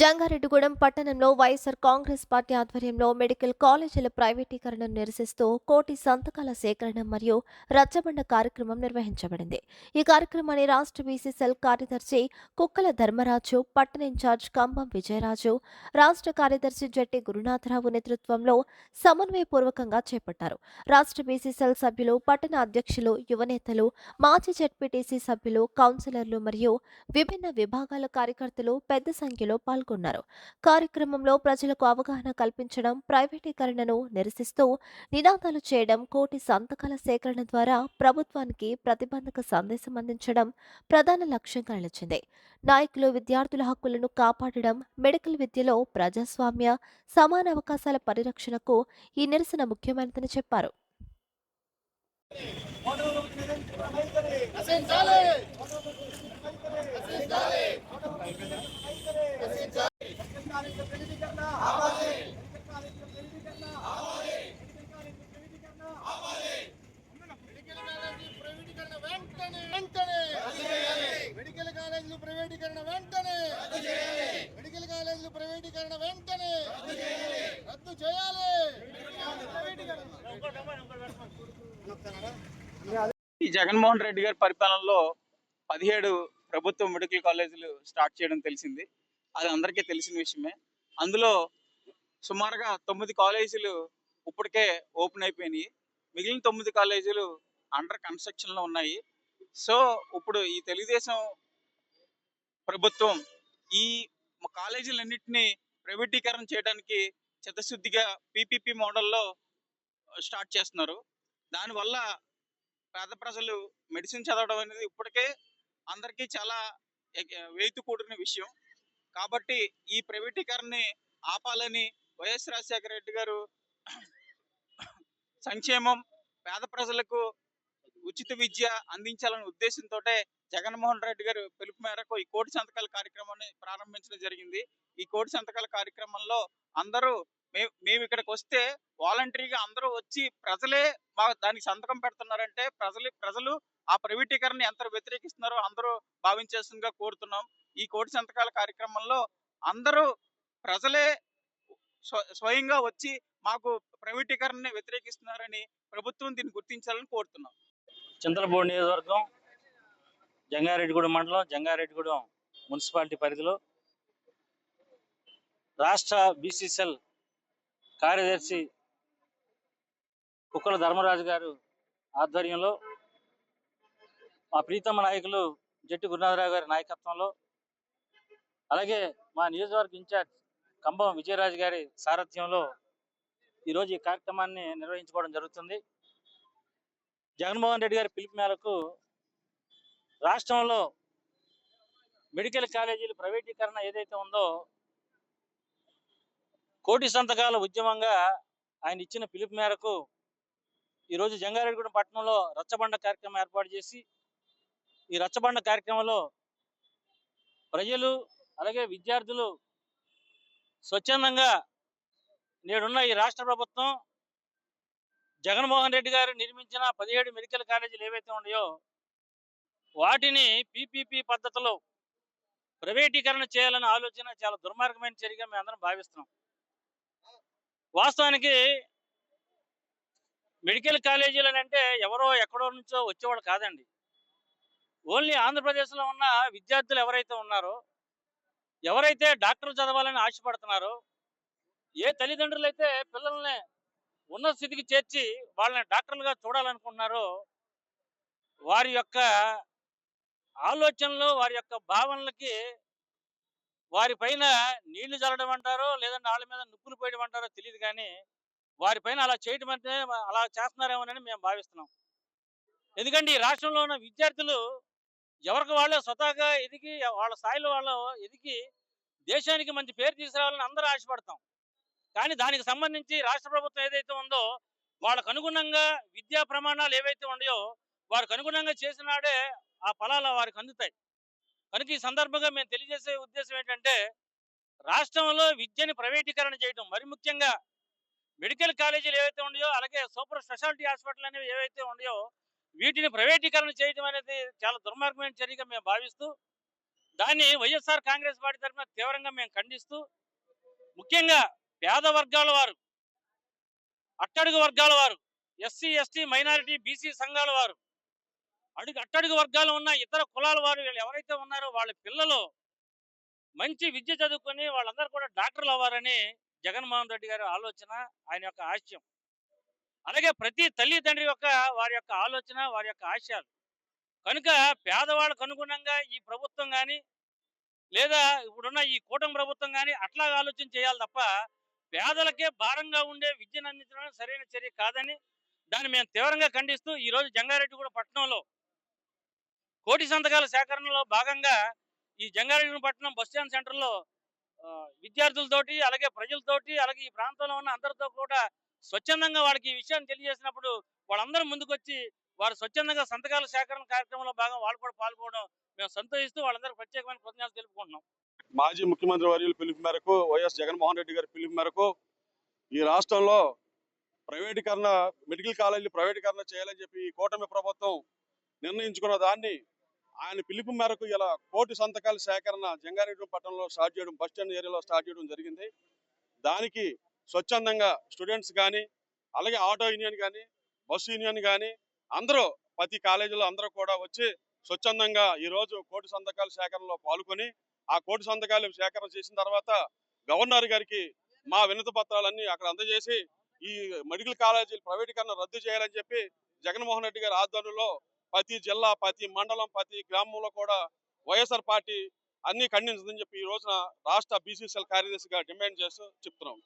జంగారెడ్డిగూడెం పట్టణంలో YSR Congress party ఆధ్వర్యంలో medical కాలేజీల ప్రైవేటీకరణను నిరసిస్తూ కోటి సంతకాల సేకరణ మరియు రచ్చబండ కార్యక్రమం నిర్వహించబడింది. ఈ కార్యక్రమాన్ని రాష్ట్ర బీసీ సెల్ కార్యదర్శి కుక్కల ధర్మరాజు పట్టణ ఇన్ఛార్జ్ కంబం విజయరాజు రాష్ట్ర కార్యదర్శి జట్టి గురునాథరావు నేతృత్వంలో సమన్వయపూర్వకంగా చేపట్టారు. రాష్ట్ర బీసీ సెల్ సభ్యులు పట్టణ అధ్యక్షులు యువనేతలు మాజీ జడ్పీటీసీ సభ్యులు కౌన్సిలర్లు మరియు విభిన్న విభాగాల కార్యకర్తలు పెద్ద సంఖ్యలో పాల్గొన్నారు. కార్యక్రమంలో ప్రజలకు అవగాహన కల్పించడం ప్రైవేటీకరణను నిరసిస్తూ నినాదాలు చేయడం కోటి సంతకాల సేకరణ ద్వారా ప్రభుత్వానికి ప్రతిబంధక సందేశం అందించడం ప్రధాన లక్ష్యంగా నిలిచింది నాయకులు విద్యార్థుల హక్కులను కాపాడడం మెడికల్ విద్యలో ప్రజాస్వామ్య సమాన అవకాశాల పరిరక్షణకు ఈ నిరసన ముఖ్యమైనదని చెప్పారు. మెడికల్ ప్రైవేటీకరణ వెంటనే మెడికల్ కాలేజీలు ప్రైవేటీకరణ వెంటనే మెడికల్ కాలేజీలు ప్రైవేటీకరణ వెంటనే రద్దు చేయాలి. ఈ జగన్మోహన్ రెడ్డి గారి పరిపాలనలో పదిహేడు ప్రభుత్వ మెడికల్ కాలేజీలు స్టార్ట్ చేయడం తెలిసింది. అది అందరికీ తెలిసిన విషయమే. అందులో సుమారుగా తొమ్మిది కాలేజీలు ఇప్పటికే ఓపెన్ అయిపోయినాయి. మిగిలిన తొమ్మిది కాలేజీలు అండర్ కన్స్ట్రక్షన్లో ఉన్నాయి. సో ఇప్పుడు ఈ తెలుగుదేశం ప్రభుత్వం ఈ కాలేజీలన్నింటినీ ప్రైవేటీకరణ చేయడానికి చిత్తశుద్ధిగా పీపీపీ మోడల్లో స్టార్ట్ చేస్తున్నారు. దానివల్ల పేద ప్రజలు మెడిసిన్ చదవడం అనేది ఇప్పటికే అందరికీ చాలా వేయితు కూడిన విషయం. కాబట్టి ఈ ప్రైవేటీకరణని ఆపాలని వైఎస్ రాజశేఖర రెడ్డి గారు సంక్షేమం పేద ప్రజలకు ఉచిత విద్య అందించాలనే ఉద్దేశంతో జగన్మోహన్ రెడ్డి గారు పిలుపు మేరకు ఈ కోటి సంతకాల కార్యక్రమాన్ని ప్రారంభించడం జరిగింది. ఈ కోటి సంతకాల కార్యక్రమంలో అందరూ మే- మేము ఇక్కడికి వస్తే వాలంటరీగా అందరూ వచ్చి ప్రజలే మా దానికి సంతకం పెడుతున్నారంటే ప్రజలు ప్రజలు ఆ ప్రైవేటీకరణ ఎంత వ్యతిరేకిస్తున్నారో అందరూ భావించేస్తుందిగా కోరుతున్నాం. ఈ కోటి సంతకాల కార్యక్రమంలో అందరూ ప్రజలే స్వ- స్వయంగా వచ్చి మాకు ప్రైవేటీకరణని వ్యతిరేకిస్తున్నారని ప్రభుత్వం దీన్ని గుర్తించాలని కోరుతున్నాం. చింతలపూడి నియోజకవర్గం జంగారెడ్డిగూడెం మండలం జంగారెడ్డిగూడెం మున్సిపాలిటీ పరిధిలో రాష్ట్ర బీసీసీఎల్ కార్యదర్శి కుక్కల ధర్మరాజు గారు ఆధ్వర్యంలో మా ప్రీతమ నాయకులు జట్టి గురునాథరావు గారి నాయకత్వంలో అలాగే మా నియోజకవర్గ ఇన్ఛార్జ్ కంబం విజయరాజు గారి సారథ్యంలో ఈరోజు ఈ కార్యక్రమాన్ని నిర్వహించుకోవడం జరుగుతుంది. జగన్మోహన్ రెడ్డి గారి పిలుపు మేరకు రాష్ట్రంలో మెడికల్ కాలేజీలు ప్రైవేటీకరణ ఏదైతే ఉందో కోటి సంతకాల ఉద్యమంగా ఆయన ఇచ్చిన పిలుపు మేరకు ఈరోజు జంగారెడ్డిగూడెం పట్టణంలో రచ్చబండ కార్యక్రమం ఏర్పాటు చేసి ఈ రచ్చబండ కార్యక్రమంలో ప్రజలు అలాగే విద్యార్థులు స్వచ్ఛందంగా నేడున్న ఈ రాష్ట్ర ప్రభుత్వం జగన్మోహన్ రెడ్డి గారు నిర్మించిన పదిహేడు మెడికల్ కాలేజీలు ఏవైతే ఉన్నాయో వాటిని పీపీపీ పద్ధతిలో ప్రైవేటీకరణ చేయాలనే ఆలోచన చాలా దుర్మార్గమైన చర్యగా మేము అందరం భావిస్తున్నాం. వాస్తవానికి మెడికల్ కాలేజీలు అని అంటే ఎవరో ఎక్కడో నుంచో వచ్చేవాళ్ళు కాదండి. ఓన్లీ ఆంధ్రప్రదేశ్లో ఉన్న విద్యార్థులు ఎవరైతే ఉన్నారో ఎవరైతే డాక్టర్ చదవాలని ఆశపడుతున్నారో ఏ తల్లిదండ్రులు అయితే పిల్లల్ని ఉన్నత స్థితికి చేర్చి వాళ్ళని డాక్టర్లుగా చూడాలనుకుంటున్నారో వారి యొక్క ఆలోచనలు వారి యొక్క భావనలకి వారి పైన నీళ్ళు చల్లడం అంటారో లేదంటే వాళ్ళ మీద నుప్పులు పోయడం అంటారో తెలియదు కానీ వారి పైన అలా చేయడం అంటే అలా చేస్తున్నారేమోనని మేము భావిస్తున్నాం. ఎందుకంటే ఈ రాష్ట్రంలో ఉన్న విద్యార్థులు ఎవరికి వాళ్ళే స్వతహాగా ఎదిగి వాళ్ళ స్థాయిలో వాళ్ళు ఎదిగి దేశానికి మంచి పేరు తీసుకురావాలని అందరూ ఆశపడతాం. కానీ దానికి సంబంధించి రాష్ట్ర ప్రభుత్వం ఏదైతే ఉందో వాళ్ళకు అనుగుణంగా విద్యా ప్రమాణాలు ఏవైతే ఉన్నాయో వారికి అనుగుణంగా చేసినాడే ఆ ఫలాలు వారికి అందుతాయి. కనుక ఈ సందర్భంగా మేము తెలియజేసే ఉద్దేశం ఏంటంటే రాష్ట్రంలో విద్యని ప్రైవేటీకరణ చేయడం మరి ముఖ్యంగా మెడికల్ కాలేజీలు ఏవైతే ఉన్నాయో అలాగే సూపర్ స్పెషాలిటీ హాస్పిటల్ అనేవి ఏవైతే ఉన్నాయో వీటిని ప్రైవేటీకరణ చేయడం అనేది చాలా దుర్మార్గమైన చర్యగా మేము భావిస్తూ దాన్ని వైఎస్ఆర్ కాంగ్రెస్ పార్టీ తరఫున తీవ్రంగా మేము ఖండిస్తూ ముఖ్యంగా పేద వర్గాల వారు అట్టడుగు వర్గాల వారు ఎస్సీ ఎస్టీ మైనారిటీ బీసీ సంఘాల వారు అడుగు అట్టడుగు వర్గాలు ఉన్న ఇతర కులాల వారు వీళ్ళు ఎవరైతే ఉన్నారో వాళ్ళ పిల్లలు మంచి విద్య చదువుకొని వాళ్ళందరూ కూడా డాక్టర్లు అవ్వారని జగన్మోహన్ రెడ్డి గారి ఆలోచన ఆయన యొక్క ఆశయం. అలాగే ప్రతి తల్లిదండ్రి యొక్క వారి యొక్క ఆలోచన వారి యొక్క ఆశయాలు. కనుక పేదవాళ్ళకు అనుగుణంగా ఈ ప్రభుత్వం కానీ లేదా ఇప్పుడున్న ఈ కూటమి ప్రభుత్వం కానీ అట్లా ఆలోచన చేయాలి తప్ప పేదలకే భారంగా ఉండే విద్యను అందించడం సరైన చర్య కాదని దాన్ని మేము తీవ్రంగా ఖండిస్తూ ఈరోజు జంగారెడ్డి జంగారెడ్డిగూడ పట్టణంలో కోటి సంతకాల సేకరణలో భాగంగా ఈ జంగారెడ్డిపట్నం పట్టణం బస్ స్టాండ్ సెంటర్లో విద్యార్థులతోటి అలాగే ప్రజలతోటి అలాగే ఈ ప్రాంతంలో ఉన్న అందరితో కూడా స్వచ్ఛందంగా వాళ్ళకి ఈ విషయాన్ని తెలియజేసినప్పుడు వాళ్ళందరూ ముందుకొచ్చి వారు స్వచ్ఛందంగా సంతకాల సేకరణ కార్యక్రమంలో భాగం వాళ్ళు కూడా పాల్గొనడం మేము సంతోషిస్తూ వాళ్ళందరూ ప్రత్యేకమైన కృతజ్ఞతలు తెలుపుకుంటున్నాం. మాజీ ముఖ్యమంత్రి వర్యుల పిలుపు మేరకు వైఎస్ జగన్మోహన్ రెడ్డి గారి పిలుపు మేరకు ఈ రాష్ట్రంలో ప్రైవేటీకరణ మెడికల్ కాలేజీలు ప్రైవేటీకరణ చేయాలని చెప్పి ఈ కూటమి ప్రభుత్వం నిర్ణయించుకున్న దాన్ని ఆయన పిలుపు మేరకు ఇలా కోటి సంతకాల సేకరణ జంగారెడ్డి పట్టణంలో స్టార్ట్ చేయడం బస్ స్టాండ్ ఏరియాలో స్టార్ట్ చేయడం జరిగింది. దానికి స్వచ్ఛందంగా స్టూడెంట్స్ కానీ అలాగే ఆటో యూనియన్ కానీ బస్సు యూనియన్ కానీ అందరూ ప్రతి కాలేజీలో అందరూ కూడా వచ్చి స్వచ్ఛందంగా ఈరోజు కోటి సంతకాల సేకరణలో పాల్గొని ఆ కోటి సంతకాలు సేకరణ చేసిన తర్వాత గవర్నర్ గారికి మా వినతి పత్రాలన్నీ అక్కడ అందజేసి ఈ మెడికల్ కాలేజీలు ప్రైవేటీకరణ రద్దు చేయాలని చెప్పి జగన్మోహన్ రెడ్డి గారి ఆధ్వర్యంలో ప్రతి జిల్లా ప్రతి మండలం ప్రతి గ్రామంలో కూడా వైఎస్ఆర్ పార్టీ అన్ని ఖండించదని చెప్పి ఈ రోజున రాష్ట్ర బీసీసీఎల్ కార్యదర్శిగా డిమాండ్ చేస్తూ చెప్తున్నాం.